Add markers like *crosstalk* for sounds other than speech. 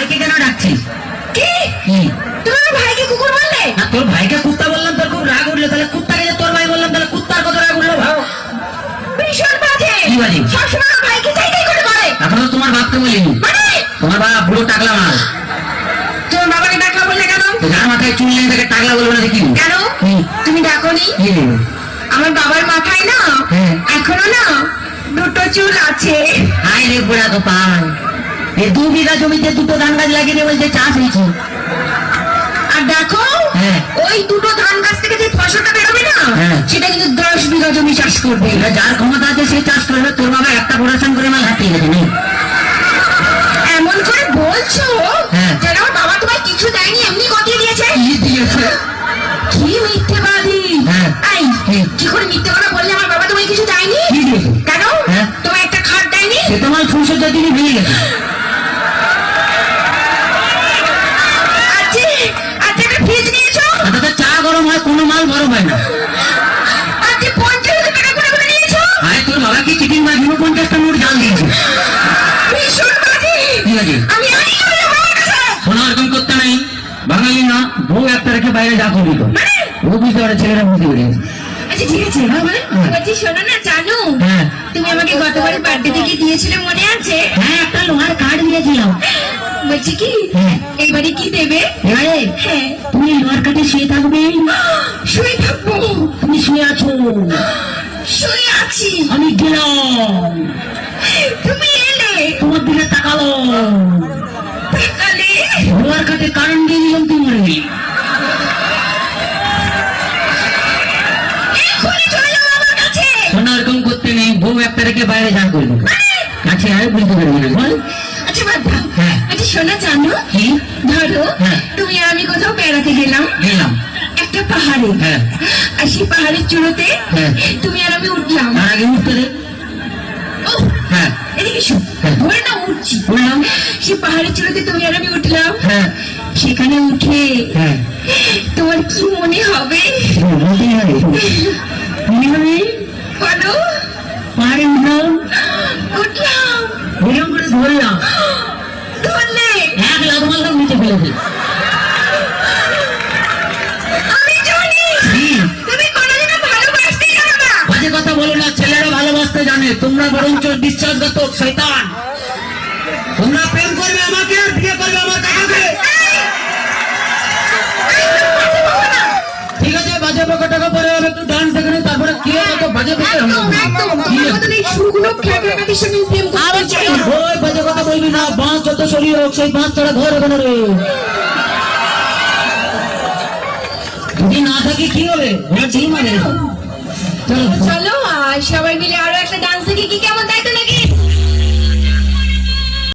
ভাইকে কেন ডাকছিস কি? কি? তুমি আমার ভাইকে কুকুর বললে? না তোর ভাইকে কুত্তা বললাম তোর খুব রাগ উঠল। তাহলে কুত্তাকে যে তোর ভাই বললাম তাহলে কুত্তার কত রাগ উঠল ভাও ভীষণ বাজে। কি বাজে? সবসময় আমার ভাইকে চাই চাই করে বলে। এখনও তোমার বাপকে বলিনি। মানে? তোমার বাপ পুরো টাকলা মাল। তোমার বাবাকে ডাকা বললে কেন? যার মাথায় চুল নেই তাকে টাকলা বলব না দেখি কেন? কি? তুমি ডাকনি? কি? আমার বাবার মাথায় না? হ্যাঁ। এখনও না দুটো চুল আছে। হাই রে বুড়া গোপাল। দু বিঘা জমিতে দুটো ধান গাছ লাগিয়ে দিয়ে বলছে চাষ হয়েছে। আর দেখো হ্যাঁ। ওই দুটো ধান গাছ থেকে যে ফসলটা বেরোবে না হ্যাঁ। সেটা কিন্তু দশ বিঘা জমি চাষ করবে। যার ক্ষমতা আছে সে চাষ করবে। তোর বাবা একটা প্রোডাকশন করে মাল হাতিয়ে গেছে এমন করে বলছো হ্যাঁ। যেন বাবা তোমায় কিছু দেয়নি এমনি গতিয়ে দিয়েছে? কি দিয়েছে? কি মিথ্যেবাদী। এই কি? করে মিথ্যে কথা বললে আমার বাবা তোমায় কিছু দেয়নি? কেন। তোমায় একটা খাট দেয়নি? তোমার ফুসে দিনই ভেঙে গেছে। হয় মাল গরম হয় না আরে তোর বাবা কি চিটিং মাছ পঞ্চাশটা নোট জাল দিয়েছে। ঠিক আছে। আমি আনি করে বাবার কাছে। শোনা এরকম করতে নেই। বাঙালি না বউ একটা রেখে বাইরে যা করবি তো। মানে? ও বুঝতে পারে ছেলেরা বুঝতে পেরেছে। আচ্ছা ঠিক আছে। হ্যাঁ, বলে? বলছি শোনো না জানো? হ্যাঁ। তুমি আমাকে গতবার বার্থডে থেকে দিয়েছিলে মনে আছে? হ্যাঁ একটা লোহার কাঠ দিয়েছিলাম। *laughs* বলছি কি? হ্যাঁ। এবারে কি দেবে? এবারে হ্যাঁ। তুমি কাঠে শুয়ে থাকবে। *gasps* শুয়ে থাকব। তুমি শুয়ে আছো। *gasps* শুয়ে আছি। আমি গেলাম। তুমি এলে। তোমার দিকে তাকালো। তাকালে? কাঠে কারেন্ট দিয়ে দিলাম কাছে। শোনা এরকম করতে নেই বউ একটা রেখে বাইরে যা করবি কাছে আর বুঝতে পারবি না। বল। আচ্ছা শোনা জানো ধরো হ্যাঁ। তুমি আর আমি কোথাও বেড়াতে গেলাম। গেলাম। একটা পাহাড়ে। হ্যাঁ। আর সেই পাহাড়ের চূড়োতে হ্যাঁ। তুমি আর আমি উঠলাম। আগে উঠতে সেই পাহাড়ের চূড়োতে তুমি আর আমি উঠলাম। সেখানে উঠে তোমার কি মনে হবে? মনে মনে হবে বলো। পাহাড়ে উঠলাম এরকম করে ধরলাম ধরলে এক লাখ মালটা নিচে ফেলেছে আমি জানি কি? তুমি কোনোদিনও ভালোবাসতে জানো না বাজে কথা বলো না ছেলেরা ভালোবাসতে জানে। তোমরা বরঞ্চ বিশ্বাসঘাতক শয়তান। তোমরা প্রেম করবে আমাকে আর বিয়ে করবে আমার কাকাকে। ঠিক আছে বাজে বকা টাকা পরে হবে একটু ডান্স দেখে নে, তারপরে কি হবে তো বাজে বকা হবে। যত হোক সেই বাঁশ ঘর হবে না রে যদি না থাকি কি হবে? ওরা ঠিক মানে। চলো সবাই মিলে আরও একটা